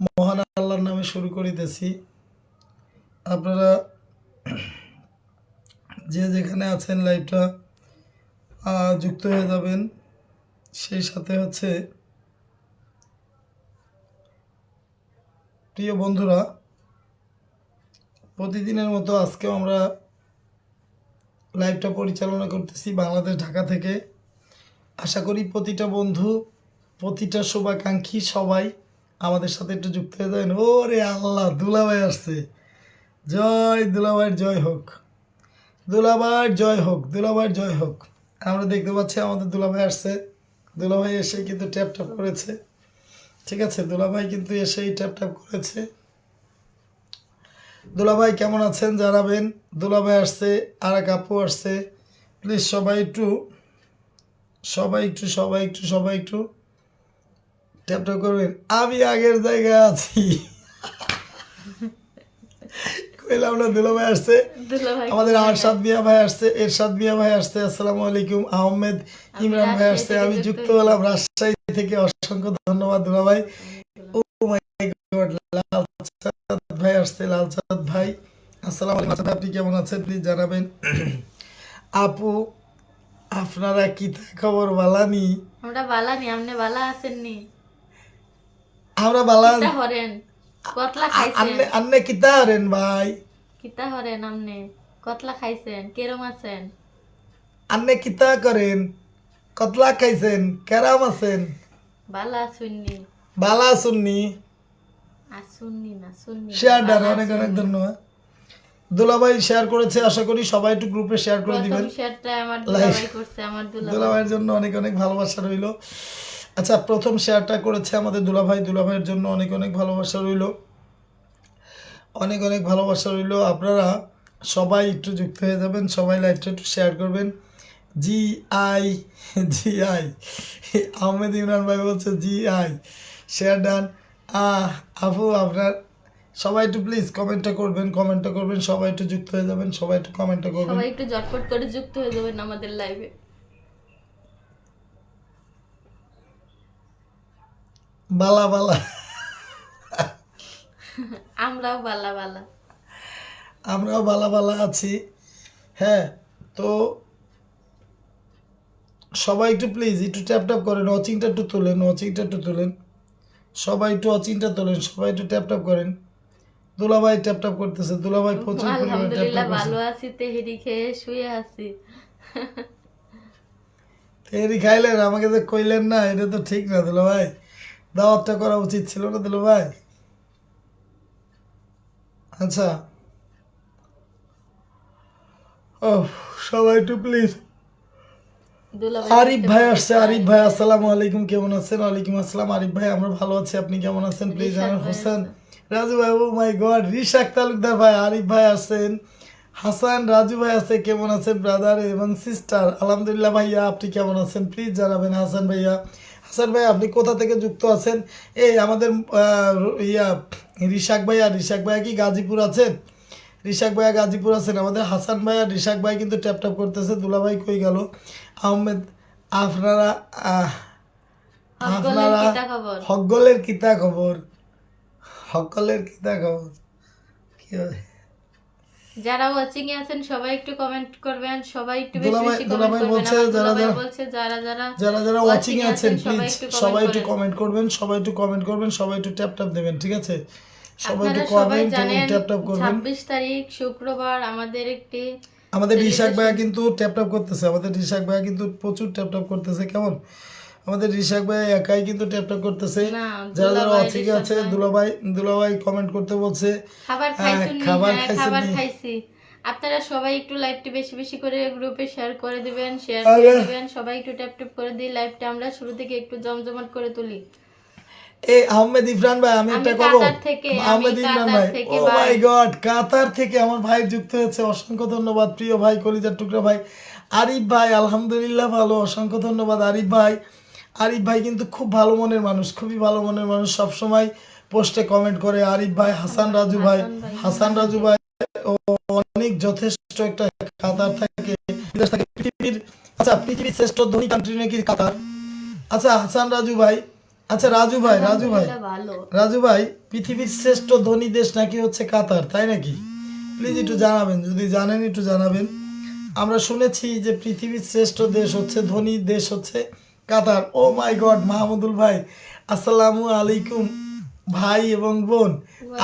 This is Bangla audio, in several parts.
মহান আল্লাহর নামে শুরু করিতেছি। আপনারা যে যেখানে আছেন লাইভটা যুক্ত হয়ে যাবেন। সেই সাথে হচ্ছে প্রিয় বন্ধুরা, প্রতিদিনের মতো আজকেও আমরা লাইভটা পরিচালনা করতেছি বাংলাদেশ ঢাকা থেকে। আশা করি প্রতিটা বন্ধু, প্রতিটা শুভাকাঙ্ক্ষী সবাই আমাদের সাথে একটু যুক্ত হয়ে যাবেন। ও রে আল্লাহ, দুলাভাই আসছে। জয় দুলাভাইয়ের জয় হোক। দুলাভাইয়ের জয় হোক, দুলাভাইয়ের জয় হোক। আমরা দেখতে পাচ্ছি আমাদের দুলাভাই আসছে। দুলাভাই এসে কিন্তু ট্যাপ ট্যাপ করেছে। ঠিক আছে, দুলাভাই কিন্তু এসেই ট্যাপ ট্যাপ করেছে। দুলাভাই কেমন আছেন জানাবেন। দুলাভাই আসছে আর এক আপু আসছে। প্লিজ সবাই একটু সবাই একটু সবাই একটু সবাই একটু। ট্যাপ ট্যাপ করবেন আমি আগের জায়গায় আছি। কইলাম না দুলাভাই আসছে। আমাদের আরশাদ মিয়া ভাই আসছে এরশাদ মিয়া ভাই আসছে আসসালামু আলাইকুম আহমেদ ইমরান ভাই আসছে আমি যুক্ত হলাম রাজশাহী থেকে অসংখ্য ধন্যবাদ দুলা ভাই। ও মাই গড ভাই আসছে লালচাঁদ ভাই। আসসালামু আলাইকুম আপনি কেমন আছেন? প্লিজ জানাবেন। আপু আপনারা কি খবর বালানি? আমরা বালা নি আপনি বালা আছেন নি আমরা বালা কিতা হরেন? কতলা খাইছেন? আন্নে কিতা আরেন ভাই? কিতা হরেন কতলা খাইছেন? কেরম আছেন? আন্নে কিতা করেন? কতলা খাইছেন? কেরাম আছেন? বালা শুননি বালা শুননি শেয়ার ডান অনেক অনেক। ধন্যবাদ। দুলাভাই শেয়ার করেছে আশা করি সবাই একটু গ্রুপে শেয়ার করে দিবেন। দুলাভাইয়ের জন্য অনেক অনেক ভালোবাসা রইল। আচ্ছা প্রথম শেয়ারটা করেছে আমাদের দুলাভাই। দুলাভাইয়ের জন্য অনেক অনেক ভালোবাসা রইল। অনেক অনেক ভালোবাসা রইল। আপনারা সবাই একটু যুক্ত হয়ে যাবেন, সবাই লাইভটা একটু শেয়ার করবেন। জি আই জি আই, আহমেদ ইমরান ভাই বলছে, জি আই, শেয়ার ডান। আহ আপু আপনার সবাই একটু প্লিজ কমেন্টটা করবেন কমেন্টটা করবেন, সবাই একটু যুক্ত হয়ে যাবেন, সবাই একটু কমেন্টটা করবেন। সবাই একটু জটপট করে যুক্ত হয়ে যাবেন আমাদের লাইভে বালা বালা। আমরাও বালা বালা। আমরাও বালা বালা আছি। হ্যাঁ তো সবাই একটু প্লিজ একটু ট্যাপ ট্যাপ করেন ওয়াচিংটা একটু তোলেন ওয়াচিংটা একটু তোলেন। সবাই একটু ওয়াচিংটা তোলেন সবাই একটু ট্যাপ ট্যাপ করেন। দুলাভাই ট্যাপ ট্যাপ করতেছে দুলাভাই প্রচুর পরিমাণে ট্যাপ আলহামদুলিল্লাহ ট্যাপ ভালো আছি তেহেরি খেয়ে শুয়ে আছি। এরি খাইলেন আমাকে তো কইলেন না এটা তো ঠিক না দুলাভাই। দাওয়াতটা করা উচিত ছিল না দুলাভাই আচ্ছা। ও সবাই একটু প্লিজ আরিফ ভাই আসছে। আরিফ ভাই আসসালামু আলাইকুম কেমন আছেন? ওয়ালাইকুম আসসালাম। আরিফ ভাই আমরা ভালো আছি। আপনি কেমন আছেন? প্লিজ ভাই হোসেন। রাজু ভাই ও মাই গড রিশাক তালুকদার ভাই আরিফ ভাই আসছেন। হাসান রাজু ভাই আছে কেমন আছেন ব্রাদার এবং সিস্টার আলহামদুলিল্লাহ ভাইয়া আপনি কেমন আছেন? প্লিজ জানাবেন হাসান ভাইয়া। হাসান ভাই আপনি কোথা থেকে যুক্ত আছেন? এই আমাদের ইয়া রিশাক ভাইয়া রিশাক ভাইয়া কি গাজীপুর আছেন? রিশাক ভাইয়া গাজীপুর আছেন। আমাদের হাসান ভাই আর রিশাক ভাই কিন্তু ট্যাপ ট্যাপ করতেছে। দুলাভাই কই গেল? আহমেদ আপনারা আপনারা হকগলের কিতা খবর হকলের কিতা খবর কি হয় যারা ওয়াচিং এ আছেন সবাই একটু কমেন্ট করবেন সবাই একটু বেশি বেশি কমেন্ট করবেন বলছে যারা যারা- বলছে যারা যারা যারা যারা ওয়াচিং এ আছেন প্লিজ সবাই একটু কমেন্ট করবেন। সবাই একটু কমেন্ট করবেন সবাই একটু ট্যাপ ট্যাপ দেবেন ঠিক আছে? সবাই একটু কমেন্ট এবং ট্যাপ ট্যাপ করবেন। 26 তারিখ শুক্রবার আমাদের একটি আমাদের রিশাক ভাইয়া কিন্তু ট্যাপ ট্যাপ করতেছে আমাদের রিশাক ভাইয়া কিন্তু প্রচুর ট্যাপ ট্যাপ করতেছে কেমন? আমাদের রিশাক ভাইয়া একাই কিন্তু ট্যাপ ট্যাপ করতেছে। যারা যারা রিশাক আছে ভাই। দুলাভাই দুলাভাই কমেন্ট করতে বলছে। খাবার হ্যাঁ? খাবার হ্যাঁ, খাইছি। আপনারা সবাই একটু লাইভটি বেশি বেশি করে গ্রুপে শেয়ার করে দিবেন শেয়ার করে দিবেন। সবাই একটু ট্যাপ ট্যাপ করে দিই লাইভটা আমরা শুরু থেকে একটু জমজমাট করে তুলি। এই আহমেদ ইফরান ভাই আমি একটা আমি আহমেদ কাতার ভাই। ও মাই গড কাতার থেকে আমার ভাই যুক্ত হয়েছে। অসংখ্য ধন্যবাদ প্রিয় ভাই কলিজার টুকরা ভাই। আরিফ ভাই আলহামদুলিল্লাহ ভালো। অসংখ্য ধন্যবাদ আরিফ ভাই। আরিফ ভাই কিন্তু খুব ভালো মনের মানুষ খুবই ভালো মনের মানুষ। সব সময় পোস্টে কমেন্ট করে আরিফ ভাই হাসান রাজু ভাই হাসান রাজু ভাই ও অনেক যথেষ্ট একটা কাতার থাকে। পৃথিবীর আচ্ছা পৃথিবীর শ্রেষ্ঠ ধনী কান্ট্রি নাকি কাতার? আচ্ছা হাসান রাজু ভাই আচ্ছা রাজু ভাই রাজু ভাই রাজু ভাই পৃথিবীর শ্রেষ্ঠ ধনী দেশ নাকি হচ্ছে কাতার তাই নাকি? প্লিজ একটু জানাবেন যদি জানেন একটু জানাবেন। আমরা শুনেছি যে পৃথিবীর শ্রেষ্ঠ দেশ হচ্ছে ধনী দেশ হচ্ছে কাতার। ও মাই গড মাহমুদুল ভাই আসসালামু আলাইকুম ভাই এবং বোন।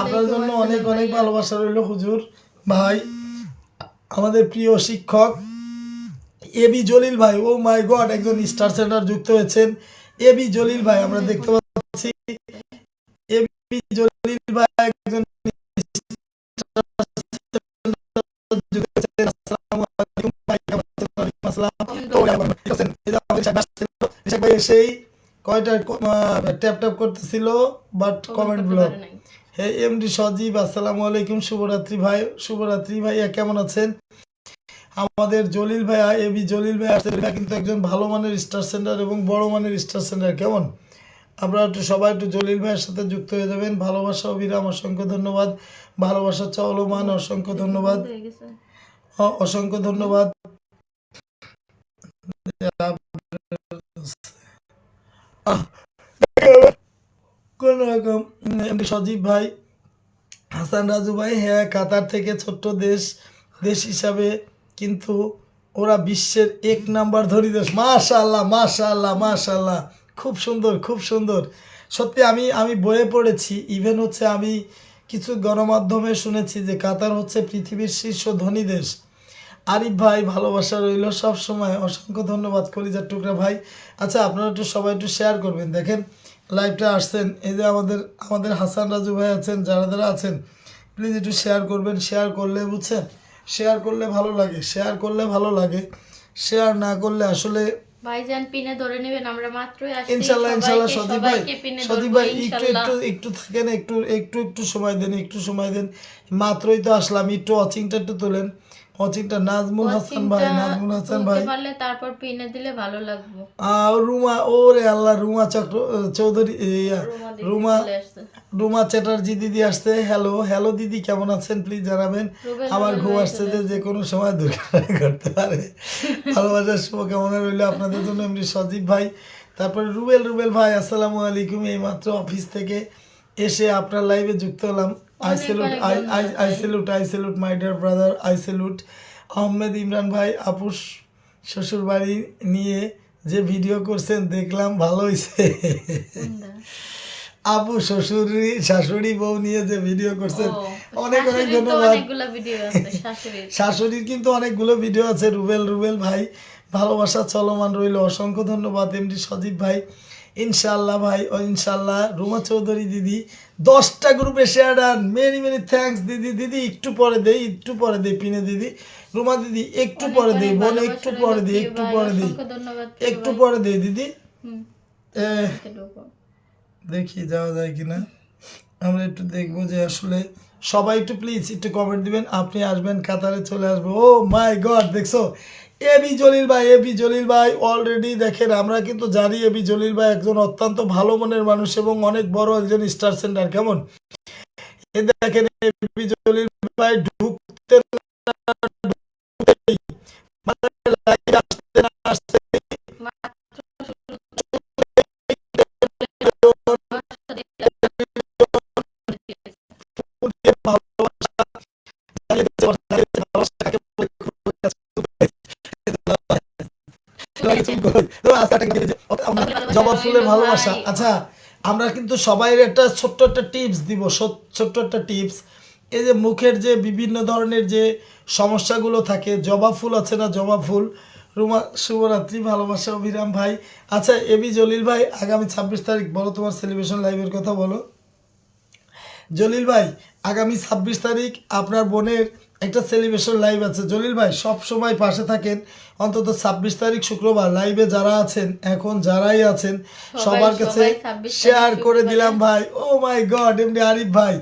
আপনার জন্য অনেক অনেক ভালোবাসা রইল হুজুর ভাই আমাদের প্রিয় শিক্ষক এ বি জলিল ভাই। ও মাই গড একজন স্টার সেন্টার যুক্ত হয়েছেন। এ বি জলিল ভাই আমরা দেখতে পাচ্ছি। এ বি জলিল ভাই এসেই কয়টা ট্যাপ ট্যাপ করতেছিল but comment block hey MD Sajib আসসালামু আলাইকুম শুভরাত্রি ভাই শুভরাত্রি ভাইয়া কেমন আছেন? আমাদের জলিল ভাইয়া এবি জলিল ভাই আসছে। কিন্তু একজন ভালো মানের স্টার সেন্টার এবং বড় মানের স্টার সেন্টার কেমন? আপনারা একটু সবাই একটু জলিল ভাইয়ের সাথে যুক্ত হয়ে যাবেন। ভালোবাসা অবিরাম অসংখ্য ধন্যবাদ। ভালোবাসা চলমান অসংখ্য ধন্যবাদ। অসংখ্য ধন্যবাদ। কোন রকম সজীব ভাই, হাসান রাজু ভাই হ্যাঁ কাতার থেকে ছোট্ট দেশ দেশ হিসাবে কিন্তু ওরা বিশ্বের এক নাম্বার ধনী দেশ। মাশাল্লাহ মাশাল্লাহ মাশাল্লাহ খুব সুন্দর খুব সুন্দর। সত্যি আমি আমি বইয়ে পড়েছি ইভেন হচ্ছে আমি কিছু গণমাধ্যমে শুনেছি যে কাতার হচ্ছে পৃথিবীর শীর্ষ ধনী দেশ। আরিফ ভাই ভালোবাসা রইল সব সময়। অসংখ্য ধন্যবাদ কলিজার টুকরা ভাই। আচ্ছা আপনারা একটু সবাই একটু শেয়ার করবেন। দেখেন লাইভটা আসছেন। এই যে আমাদের আমাদের হাসান রাজু ভাই আছেন যারা যারা আছেন প্লিজ একটু শেয়ার করবেন। শেয়ার করলে বুঝছেন? শেয়ার করলে ভালো লাগে। শেয়ার করলে ভালো লাগে। শেয়ার না করলে আসলে ভাইজান পিনে ধরে নেবেন আমরা মাত্রই আসছি। ইনশাল্লাহ ইনশাল্লাহ সদীপ ভাই সদীপ ভাই একটু একটু একটু থাকেন একটু একটু একটু সময় দেন একটু সময় দেন। মাত্রই তো আসলাম একটু ওয়াচিংটা একটু তোলেন। ওয়াচিংটা নাজমুল হাসান ভাই নাজমুল হাসান ভাই। পারলে তারপর পিনে দিলে ভালো লাগবে। আর রুমা ওরে আল্লাহ রুমা চক্র চৌধুরী রুমা রুমা চ্যাটার্জি দিদি আসছে। হ্যালো হ্যালো দিদি কেমন আছেন? প্লিজ জানাবেন। আমার ঘুম আসছে যে যে কোনো সময় দুর্ঘটনা ঘটতে পারে। ভালোবাসার শুভকামনা রইল আপনাদের জন্য। এমনি সজীব ভাই তারপরে রুবেল রুবেল ভাই আসসালামু আলাইকুম। এই মাত্র অফিস থেকে এসে আপনার লাইভে যুক্ত হলাম। আই অনেক আই I I. Salute I salute my dear brother I salute Ahmed Imran ভাই আপুস শ্বশুর বাড়ি নিয়ে যে ভিডিও করছেন দেখলাম ভালো হয়েছে? আপু শ্বশুরি শাশুড়ি বউ নিয়ে যে ভিডিও করছেন অনেক অনেক ধন্যবাদ। শাশুড়ির। কিন্তু অনেকগুলো ভিডিও আছে রুবেল রুবেল ভাই। ভালোবাসা চলমান রইল অসংখ্য ধন্যবাদ এমডি সজীব ভাই। ইনশাল্লাহ ভাই ও ইনশাল্লাহ রুমা চৌধুরী দিদি দশটা গ্রুপে share done many many thanks দিদি দিদি একটু পরে দেই একটু পরে দেই পিনে দিদি রুমা দিদি একটু পরে দেই বোন একটু পরে দিই একটু পরে দিই একটু পরে দেই দিদি। দেখি যাওয়া যায় কিনা। আমরা একটু দেখব যে আসলে সবাই একটু প্লিজ একটু কমেন্ট দিবেন। আপনি আসবেন কাতারে চলে আসব। ও মাই গড দেখছ? এবি জলিল ভাই এবি জলিল ভাই অলরেডি দেখেন আমরা কিন্তু জানি এবি জলিল ভাই একজন অত্যন্ত ভালো মনের মানুষ এবং অনেক বড় একজন স্টার সেন্টার কেমন দেখেন এবি জলিল ভাই ঢুকতে মানে ভালোবাসা জবা ফুলের ভালোবাসা। আচ্ছা আমরা কিন্তু সবাই একটা ছোট্ট একটা টিপস দিব ছোট্ট একটা টিপস। এই যে মুখের যে বিভিন্ন ধরনের যে সমস্যাগুলো থাকে জবা ফুল আছে না জবা ফুল? রুমা শুভরাত্রি ভালোবাসা অভিরাম ভাই। আচ্ছা এবি জলিল ভাই আগামী ছাব্বিশ তারিখ বলো তোমার সেলিব্রেশন লাইভের কথা বলো। জলিল ভাই আগামী ছাব্বিশ তারিখ আপনার বোনের একটা সেলিব্রেশন লাইভ আছে। জলিল ভাই সব সময় পাশে থাকেন। অন্তত ছাব্বিশ তারিখ শুক্রবার লাইভে যারা আছেন এখন যারাই আছেন সবার কাছে সবাই 26 তারিখ শেয়ার করে দিলাম ভাই। ও মাই গড এমনি আরিফ ভাই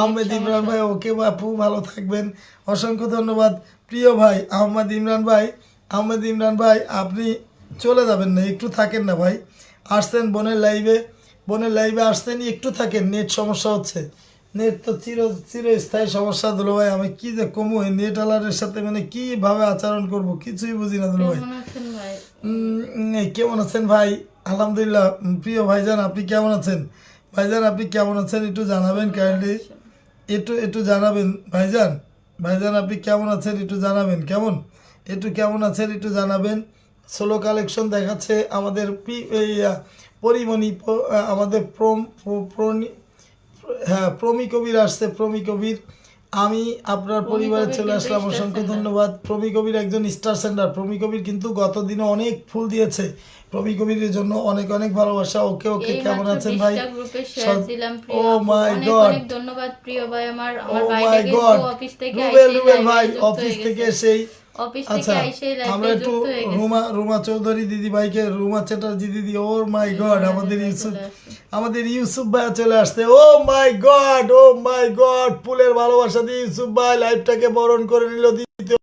আহমেদ ইমরান ভাই ওকে বাপু ভালো থাকবেন। অসংখ্য ধন্যবাদ। প্রিয় ভাই আহমেদ ইমরান ভাই আহমেদ ইমরান ভাই আপনি চলে যাবেন না একটু থাকেন না ভাই। আসছেন বোনের লাইভে বোনের লাইভে আসছেন একটু থাকেন নেট সমস্যা হচ্ছে। নেট তো চির চিরস্থায়ী সমস্যা দুলো ভাই আমি কি যে কমু নেট আলারের সাথে মানে কীভাবে আচরণ করব? কিছুই বুঝি না দুলো ভাই। কেমন আছেন ভাই? আলহামদুলিল্লাহ প্রিয় ভাইজান আপনি কেমন আছেন? ভাইজান আপনি কেমন আছেন একটু জানাবেন কাইন্ডলি একটু একটু জানাবেন ভাইজান। ভাইজান আপনি কেমন আছেন একটু জানাবেন কেমন? একটু কেমন আছেন একটু জানাবেন। সোলো কালেকশন দেখাচ্ছে আমাদের পরিমণি আমাদের প্রম হ্যাঁ প্রমি কবির আসছে প্রমি কবির। আমি আপনার পরিবারে চলে আসলাম অসংখ্য ধন্যবাদ। প্রমি কবির একজন স্টার সেন্টার প্রমি কবির কিন্তু গত দিনে অনেক ফুল দিয়েছে। প্রমি কবির জন্য অনেক অনেক ভালোবাসা। ওকে ওকে কেমন আছেন ভাই? 20টা গ্রুপে শেয়ার সব- দিলাম প্রিয় আপু। my অনেক God. অনেক ধন্যবাদ প্রিয় ভাই। আমার ও আমার মাই গড। গেছে অফিস থেকে রুবেল আইসেই রুবেল ভাই অফিস থেকে গেছে। অফিস আচ্ছা থেকে আইসেই আমরা একটু রুমা রুমা চৌধুরী দিদি ভাইকে রুমা চ্যাটার্জি দিদি ও মাই গড আমাদের ইউসুফ আমাদের ইউসুফ ভাই চলে আসছে। ও my god O my god ফুলের ভালোবাসা দিয়ে ইউসুফ ভাই লাইফটাকে বরণ করে নিল দ্বিতীয়